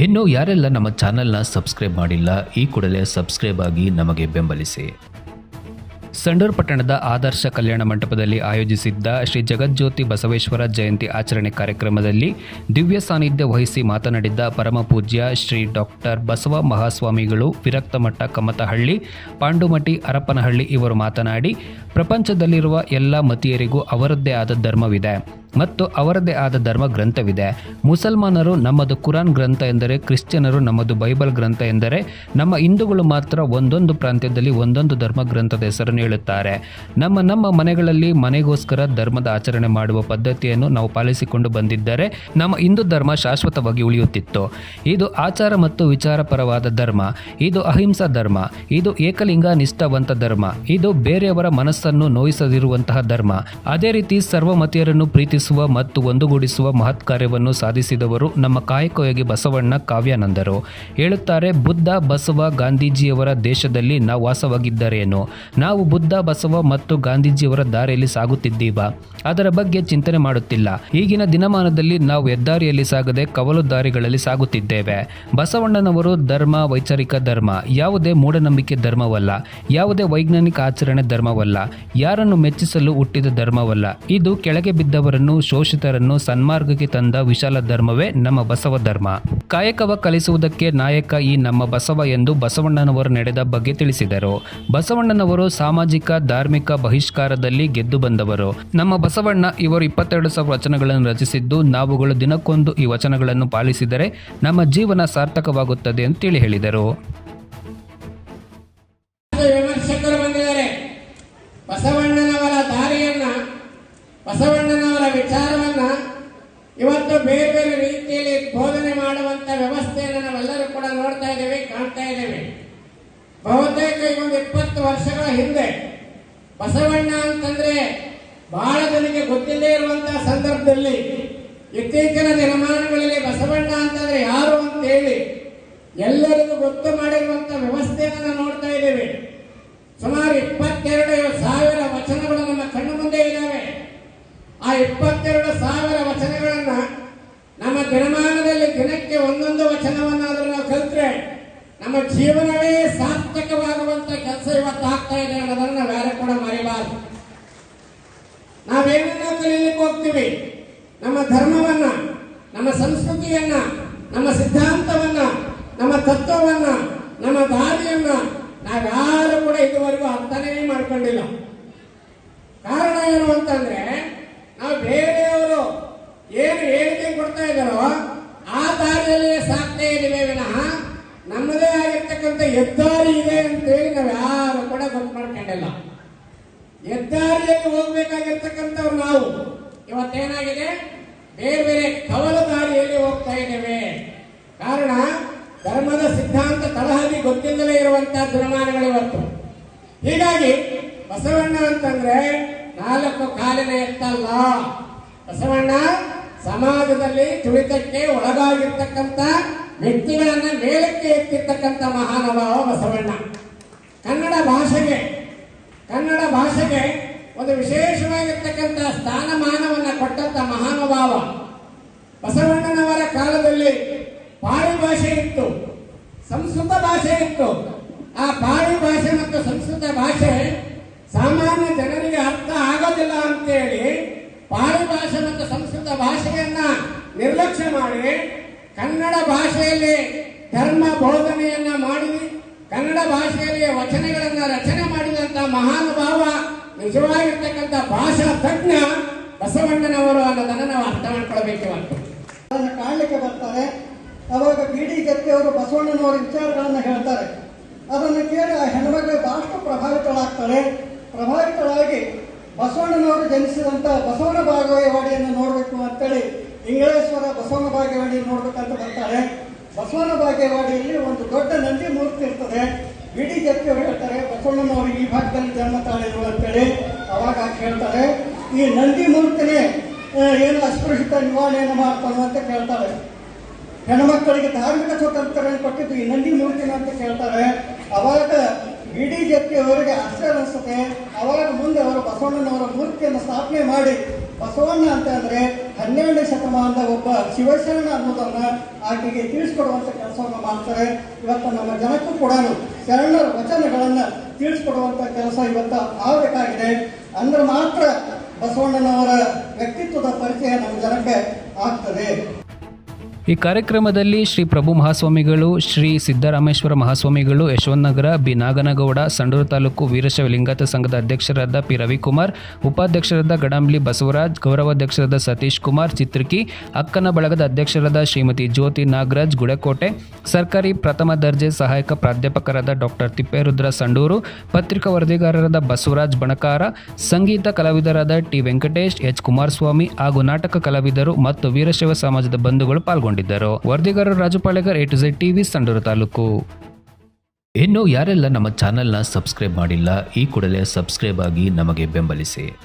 ಇನ್ನು ಯಾರೆಲ್ಲ ನಮ್ಮ ಚಾನೆಲ್ನ ಸಬ್ಸ್ಕ್ರೈಬ್ ಮಾಡಿಲ್ಲ, ಈ ಕೂಡಲೇ ಸಬ್ಸ್ಕ್ರೈಬ್ ಆಗಿ ನಮಗೆ ಬೆಂಬಲಿಸಿ. ಸಂಡೂರು ಪಟ್ಟಣದ ಆದರ್ಶ ಕಲ್ಯಾಣ ಮಂಟಪದಲ್ಲಿ ಆಯೋಜಿಸಿದ್ದ ಶ್ರೀ ಜಗಜ್ಯೋತಿ ಬಸವೇಶ್ವರ ಜಯಂತಿ ಆಚರಣೆ ಕಾರ್ಯಕ್ರಮದಲ್ಲಿ ದಿವ್ಯ ಸಾನ್ನಿಧ್ಯ ವಹಿಸಿ ಮಾತನಾಡಿದ್ದ ಪರಮಪೂಜ್ಯ ಶ್ರೀ ಡಾಕ್ಟರ್ ಬಸವ ಮಹಾಸ್ವಾಮಿಗಳು ವಿರಕ್ತಮಠ ಕಮ್ಮತಹಳ್ಳಿ, ಪಾಂಡುಮಠಿ ಹರಪನಹಳ್ಳಿ ಇವರು ಮಾತನಾಡಿ, ಪ್ರಪಂಚದಲ್ಲಿರುವ ಎಲ್ಲ ಮತೀಯರಿಗೂ ಅವರದ್ದೇ ಆದ ಧರ್ಮವಿದೆ. ಮತ್ತು ಅವರದೇ ಆದ ಧರ್ಮ ಗ್ರಂಥವಿದೆ ಮುಸಲ್ಮಾನರು ನಮ್ಮದು ಕುರಾನ್ ಗ್ರಂಥ ಎಂದರೆ, ಕ್ರಿಶ್ಚಿಯನರು ನಮ್ಮದು ಬೈಬಲ್ ಗ್ರಂಥ ಎಂದರೆ, ನಮ್ಮ ಹಿಂದೂಗಳು ಮಾತ್ರ ಒಂದೊಂದು ಪ್ರಾಂತ್ಯದಲ್ಲಿ ಒಂದೊಂದು ಧರ್ಮ ಗ್ರಂಥದ ಹೆಸರನ್ನು ಹೇಳುತ್ತಾರೆ. ನಮ್ಮ ನಮ್ಮ ಮನೆಗಳಲ್ಲಿ ಮನೆಗೋಸ್ಕರ ಧರ್ಮದ ಆಚರಣೆ ಮಾಡುವ ಪದ್ಧತಿಯನ್ನು ನಾವು ಪಾಲಿಸಿಕೊಂಡು ಬಂದಿದ್ದರೆ, ನಮ್ಮ ಹಿಂದೂ ಧರ್ಮ ಶಾಶ್ವತವಾಗಿ ಉಳಿಯುತ್ತಿತ್ತು. ಇದು ಆಚಾರ ಮತ್ತು ವಿಚಾರಪರವಾದ ಧರ್ಮ. ಇದು ಅಹಿಂಸಾ ಧರ್ಮ. ಇದು ಏಕಲಿಂಗ ನಿಷ್ಠಾವಂತ ಧರ್ಮ. ಇದು ಬೇರೆಯವರ ಮನಸ್ಸನ್ನು ನೋಯಿಸದಿರುವಂತಹ ಧರ್ಮ. ಅದೇ ರೀತಿ ಸರ್ವಮತೀಯರನ್ನು ಪ್ರೀತಿಸುವ ಮತ್ತು ಒಂದುಗೂಡಿಸುವ ಮಹತ್ ಕಾರ್ಯವನ್ನು ಸಾಧಿಸಿದವರು ನಮ್ಮ ಕಾಯಕಯೋಗಿ ಬಸವಣ್ಣ ಕಾವ್ಯಾನಂದರು. ಹೇಳುತ್ತಾರೆ, ಬುದ್ಧ ಬಸವ ಗಾಂಧೀಜಿಯವರ ದೇಶದಲ್ಲಿ ನಾವು ವಾಸವಾಗಿದ್ದರೇನು? ನಾವು ಬುದ್ಧ, ಬಸವ ಮತ್ತು ಗಾಂಧೀಜಿಯವರ ದಾರಿಯಲ್ಲಿ ಸಾಗುತ್ತಿದ್ದೀವ? ಅದರ ಬಗ್ಗೆ ಚಿಂತನೆ ಮಾಡುತ್ತಿಲ್ಲ. ಈಗಿನ ದಿನಮಾನದಲ್ಲಿ ನಾವು ಹೆದ್ದಾರಿಯಲ್ಲಿ ಸಾಗದೆ ಕವಲು ದಾರಿಗಳಲ್ಲಿ ಸಾಗುತ್ತಿದ್ದೇವೆ. ಬಸವಣ್ಣನವರು ಧರ್ಮ, ವೈಚಾರಿಕ ಧರ್ಮ, ಯಾವುದೇ ಮೂಢನಂಬಿಕೆ ಧರ್ಮವಲ್ಲ, ಯಾವುದೇ ವೈಜ್ಞಾನಿಕ ಆಚರಣೆ ಧರ್ಮವಲ್ಲ, ಯಾರನ್ನು ಮೆಚ್ಚಿಸಲು ಹುಟ್ಟಿದ ಧರ್ಮವಲ್ಲ, ಇದು ಕೆಳಗೆ ಬಿದ್ದವರನ್ನು ಶೋಷಿತರನ್ನು ಸನ್ಮಾರ್ಗಕ್ಕೆ ತಂದ ವಿಶಾಲ ಧರ್ಮವೇ ನಮ್ಮ ಬಸವ ಧರ್ಮ. ಕಾಯಕವ ಕಲಿಸುವುದಕ್ಕೆ ನಾಯಕ ಈ ನಮ್ಮ ಬಸವ ಎಂದು ಬಸವಣ್ಣನವರು ನಡೆದ ಬಗ್ಗೆ ತಿಳಿಸಿದರು. ಬಸವಣ್ಣನವರು ಸಾಮಾಜಿಕ, ಧಾರ್ಮಿಕ ಬಹಿಷ್ಕಾರದಲ್ಲಿ ಗೆದ್ದು ಬಂದವರು. ನಮ್ಮ ಬಸವಣ್ಣ ಇವರು ಇಪ್ಪತ್ತೆರಡು ಸಾವಿರ ವಚನಗಳನ್ನು ರಚಿಸಿದ್ದು, ನಾವುಗಳು ದಿನಕ್ಕೊಂದು ಈ ವಚನಗಳನ್ನು ಪಾಲಿಸಿದರೆ ನಮ್ಮ ಜೀವನ ಸಾರ್ಥಕವಾಗುತ್ತದೆ ಅಂತೇಳಿ ಹೇಳಿದರು ವಿಮರ್ಶಕರು ಬಂದಿದ್ದಾರೆ ಬಸವಣ್ಣನವರ ದಾರಿಯನ್ನ ಬಸವಣ್ಣನವರ ವಿಚಾರವನ್ನ ಇವತ್ತು ಬೇರೆ ಬೇರೆ ರೀತಿಯಲ್ಲಿ ಬೋಧನೆ ಮಾಡುವಂತ ವ್ಯವಸ್ಥೆಯನ್ನು ನಾವೆಲ್ಲರೂ ಕೂಡ ನೋಡ್ತಾ ಇದ್ದೇವೆ, ಕಾಣ್ತಾ ಇದ್ದೇವೆ. ಬಹುತೇಕ ಈ ಒಂದು ಇಪ್ಪತ್ತು ವರ್ಷಗಳ ಹಿಂದೆ ಬಸವಣ್ಣ ಅಂತಂದ್ರೆ ಬಹಳ ಜನಕ್ಕೆ ಗೊತ್ತಿಲ್ಲದೆ ಇರುವಂತಹ ಸಂದರ್ಭದಲ್ಲಿ ಇತ್ತೀಚಿನ ದಿನಮಾನಗಳಲ್ಲಿ ಬಸವಣ್ಣ ಅಂತಂದ್ರೆ ಯಾರು ಅಂತ ಹೇಳಿ ಎಲ್ಲರಿಗೂ ಗೊತ್ತು ಮಾಡಿರುವಂತಹ ವ್ಯವಸ್ಥೆಯನ್ನು ನೋಡ್ತಾ ಇದ್ದೇವೆ. ಸುಮಾರು ಇಪ್ಪತ್ತೆರಡು ಸಾವಿರ ವಚನಗಳು ನಮ್ಮ ಕಣ್ಣು ಮುಂದೆ ಇದ್ದಾವೆ. ಆ ಇಪ್ಪತ್ತೆರಡು ಸಾವಿರ ವಚನಗಳನ್ನ ನಮ್ಮ ದಿನಮಾನದಲ್ಲಿ ದಿನಕ್ಕೆ ಒಂದೊಂದು ವಚನವನ್ನಾದರೂ ನಾವು ಕಲಿತ್ರೆ ನಮ್ಮ ಜೀವನವೇ ಸಾರ್ಥಕವಾಗುವಂತ ಕೆಲಸ ಇವತ್ತು ಆಗ್ತಾ ಇದೆ ಅನ್ನೋದನ್ನ ಬೇರೆ ಯಾರು ಕೂಡ ಮರಿಬಾರದು. ನಾವೇನನ್ನ ಕಲೀಲಿಕ್ಕೆ ಹೋಗ್ತೀವಿ? ನಮ್ಮ ಧರ್ಮವನ್ನ, ನಮ್ಮ ಸಂಸ್ಕೃತಿಯನ್ನ, ನಮ್ಮ ಸಿದ್ಧಾಂತವನ್ನ, ನಮ್ಮ ತತ್ವವನ್ನ, ನಮ್ಮ ದಾರಿಯನ್ನ ನಾವ್ಯಾರು ಕೂಡ ಇದುವರೆಗೂ ಅರ್ಥನೇ ಮಾಡ್ಕೊಂಡಿಲ್ಲ. ಕಾರಣ ಏನು ಅಂತಂದ್ರೆ, ನಾವು ಬೇರೆಯವರು ಏನು ಹೇಳಿಕೆ ಕೊಡ್ತಾ ಇದ್ದಾರೋ, ಆ ದಾರಿಯಲ್ಲಿ ಸಾಕ್ತಾ ಇದ್ದೀವಿ ವಿನಃ. ನಮ್ಮದೇ ಆಗಿರ್ತಕ್ಕಂಥ ಹೆದ್ದಾರಿ ಇದೆ ಅಂತೇಳಿ ನಾವು ಯಾರು ಕೂಡ ಗೊತ್ತು ಮಾಡ್ಕೊಂಡಿಲ್ಲ. ಹೆದ್ದಾರಿಯಲ್ಲಿ ಹೋಗ್ಬೇಕಾಗಿರ್ತಕ್ಕಂಥವ್ರು ನಾವು. ಇವತ್ತೇನಾಗಿದೆ? ಬೇರೆ ಬೇರೆ ಕವಲ ದಾರಿಯಲ್ಲಿ ಹೋಗ್ತಾ ಇದ್ದೇವೆ. ಕಾರಣ, ಧರ್ಮದ ಸಿದ್ಧಾಂತ ತಳಹದಿ ಗೊತ್ತಿಲ್ಲದೆ ಇರುವಂತಹ ದುರ್ಮಾನಗಳು ಇವತ್ತು. ಹೀಗಾಗಿ ಬಸವಣ್ಣ ಅಂತಂದ್ರೆ ನಾಲ್ಕು ಕಾಲಿನ ಎತ್ತಲ್ಲ. ಬಸವಣ್ಣ ಸಮಾಜದಲ್ಲಿ ತುಳಿತಕ್ಕೆ ಒಳಗಾಗಿರ್ತಕ್ಕಂಥ ವ್ಯಕ್ತಿಗಳನ್ನ ಮೇಲಕ್ಕೆ ಎತ್ತಿರ್ತಕ್ಕಂಥ ಮಹಾನುಭಾವ ಬಸವಣ್ಣ. ಕನ್ನಡ ಭಾಷೆಗೆ ಕನ್ನಡ ಭಾಷೆಗೆ ಒಂದು ವಿಶೇಷವಾಗಿರ್ತಕ್ಕಂಥ ಸ್ಥಾನಮಾನವನ್ನ ಕೊಟ್ಟಂತ ಮಹಾನುಭಾವ ಬಸವಣ್ಣನವರ ಕಾಲದಲ್ಲಿ ಪಾಳಿ ಭಾಷೆ ಇತ್ತು, ಸಂಸ್ಕೃತ ಭಾಷೆ ಇತ್ತು. ಆ ಪಾಳಿ ಭಾಷೆ ಮತ್ತು ಸಂಸ್ಕೃತ ಭಾಷೆ ಸಾಮಾನ್ಯ ಜನರಿಗೆ ಅರ್ಥ ಆಗೋದಿಲ್ಲ ಅಂತೇಳಿ ಪಾಳಿ ಭಾಷೆ ಮತ್ತು ಸಂಸ್ಕೃತ ಭಾಷೆಯನ್ನ ನಿರ್ಲಕ್ಷ್ಯ ಮಾಡಿ ಕನ್ನಡ ಭಾಷೆಯಲ್ಲಿ ಧರ್ಮ ಬೋಧನೆಯನ್ನ ಮಾಡಿ ಕನ್ನಡ ಭಾಷೆಯಲ್ಲಿ ವಚನಗಳನ್ನ ರಚನೆ ಮಾಡಿದಂತ ಮಹಾನುಭಾವ, ನಿಜವಾಗಿರ್ತಕ್ಕಂಥ ಭಾಷಾ ತಜ್ಞ ಬಸವಣ್ಣನವರು ಅನ್ನೋದನ್ನ ನಾವು ಅರ್ಥ ಮಾಡ್ಕೊಳ್ಬೇಕು ಕಾಣಲಿಕ್ಕೆ ಬರ್ತಾರೆ. ಅವಾಗ ಬಿ ಡಿ ಗತ್ತಿಯವರು ಬಸವಣ್ಣನವರ ವಿಚಾರಗಳನ್ನು ಹೇಳ್ತಾರೆ. ಅದನ್ನು ಕೇಳಿ ಆ ಹೆಣ್ಮಗಳು ಬಹಳಷ್ಟು ಪ್ರಭಾವಿತಳಾಗ್ತಾರೆ. ಪ್ರಭಾವಿತಳಾಗಿ ಬಸವಣ್ಣನವರು ಜನಿಸಿದಂಥ ಬಸವನ ಬಾಗೇವಾಡಿಯನ್ನು ನೋಡಬೇಕು ಅಂತೇಳಿ ಇಂಗಳೇಶ್ವರ ಬಸವನ ಬಾಗೇವಾಡಿ ನೋಡ್ಬೇಕಂತ ಬರ್ತಾರೆ. ಬಸವನ ಬಾಗೇವಾಡಿಯಲ್ಲಿ ಒಂದು ದೊಡ್ಡ ನಂದಿ ಮೂರ್ತಿ ಇರ್ತದೆ. ಬಿಡಿ ಡಿ ಗತ್ತಿಯವರು ಹೇಳ್ತಾರೆ, ಬಸವಣ್ಣನವರು ಈ ಭಾಗದಲ್ಲಿ ಜನ್ಮ ತಾಳಿದ್ರು ಅಂತೇಳಿ ಅವಾಗ ಕೇಳ್ತಾರೆ. ಈ ನಂದಿ ಮೂರ್ತಿನೇ ಏನು ಅಸ್ಪೃಶ್ಯತ ನಿವಾರಣೆಯನ್ನು ಮಾಡ್ತಾನೆ ಅಂತ ಕೇಳ್ತಾರೆ. ಹೆಣ್ಮಕ್ಕಳಿಗೆ ಧಾರ್ಮಿಕ ಸ್ವಾತಂತ್ರ್ಯ ಕೊಟ್ಟಿದ್ದು ಈ ನಂದಿ ಮೂರ್ತಿನ ಅಂತ ಕೇಳ್ತಾರೆ. ಅವಾಗ ಇಡೀ ಜೊತೆ ಅವರಿಗೆ ಅನಿಸುತ್ತೆ. ಅವಾಗ ಮುಂದೆ ಅವರು ಬಸವಣ್ಣನವರ ಮೂರ್ತಿಯನ್ನು ಸ್ಥಾಪನೆ ಮಾಡಿ ಬಸವಣ್ಣ ಅಂತ ಅಂದ್ರೆ ಹನ್ನೆರಡನೇ ಶತಮಾನದ ಒಬ್ಬ ಶಿವಶರಣ ಅನ್ನೋದನ್ನ ಆಕೆಗೆ ತಿಳಿಸ್ಕೊಡುವಂತ ಕೆಲಸವನ್ನು ಮಾಡ್ತಾರೆ. ಇವತ್ತು ನಮ್ಮ ಜನಕ್ಕೂ ಕೂಡ ಶರಣರ ವಚನಗಳನ್ನ ತಿಳಿಸ್ಕೊಡುವಂತ ಕೆಲಸ ಇವತ್ತು ಆಗಬೇಕಾಗಿದೆ. ಅಂದ್ರೆ ಮಾತ್ರ ಬಸವಣ್ಣನವರ ವ್ಯಕ್ತಿತ್ವದ ಪರಿಚಯ ನಮ್ಮ ಜನಕ್ಕೆ ಆಗ್ತದೆ. ಈ ಕಾರ್ಯಕ್ರಮದಲ್ಲಿ ಶ್ರೀ ಪ್ರಭು ಮಹಾಸ್ವಾಮಿಗಳು, ಶ್ರೀ ಸಿದ್ದರಾಮೇಶ್ವರ ಮಹಾಸ್ವಾಮಿಗಳು, ಯಶವಂತನಗರ, ಬಿ. ನಾಗನಗೌಡ, ಸಂಡೂರು ತಾಲೂಕು ವೀರಶೈವ ಲಿಂಗಾಯತ ಸಂಘದ ಅಧ್ಯಕ್ಷರಾದ ಪಿ. ರವಿಕುಮಾರ್, ಉಪಾಧ್ಯಕ್ಷರಾದ ಗಡಾಂಬ್ಲಿ ಬಸವರಾಜ್, ಗೌರವಾಧ್ಯಕ್ಷರಾದ ಸತೀಶ್ ಕುಮಾರ್, ಚಿತ್ರಕಿ, ಅಕ್ಕನ ಬಳಗದ ಅಧ್ಯಕ್ಷರಾದ ಶ್ರೀಮತಿ ಜ್ಯೋತಿ ನಾಗರಾಜ್, ಗುಡಕೋಟೆ, ಸರ್ಕಾರಿ ಪ್ರಥಮ ದರ್ಜೆ ಸಹಾಯಕ ಪ್ರಾಧ್ಯಾಪಕರಾದ ಡಾಕ್ಟರ್ ತಿಪ್ಪೇರುದ್ರ ಸಂಡೂರು, ಪತ್ರಿಕಾ ವರದಿಗಾರರಾದ ಬಸವರಾಜ್ ಬಣಕಾರ, ಸಂಗೀತ ಕಲಾವಿದರಾದ ಟಿ. ವೆಂಕಟೇಶ್, ಎಚ್. ಕುಮಾರಸ್ವಾಮಿ ಹಾಗೂ ನಾಟಕ ಕಲಾವಿದರು ಮತ್ತು ವೀರಶೈವ ಸಮಾಜದ ಬಂಧುಗಳು ಪಾಲ್ಗೊಂಡಿದ್ದರು ವರದಿಗಾರರು Rajapalegar A to Z TV Sandur taluk. ಇನ್ನು ಯಾರೆಲ್ಲ ನಮ್ಮ ಚಾನೆಲ್ನ ಸಬ್ಸ್ಕ್ರೈಬ್ ಮಾಡಿಲ್ಲ, ಈ ಕೂಡಲೇ ಸಬ್ಸ್ಕ್ರೈಬ್ ಆಗಿ ನಮಗೆ ಬೆಂಬಲಿಸಿ.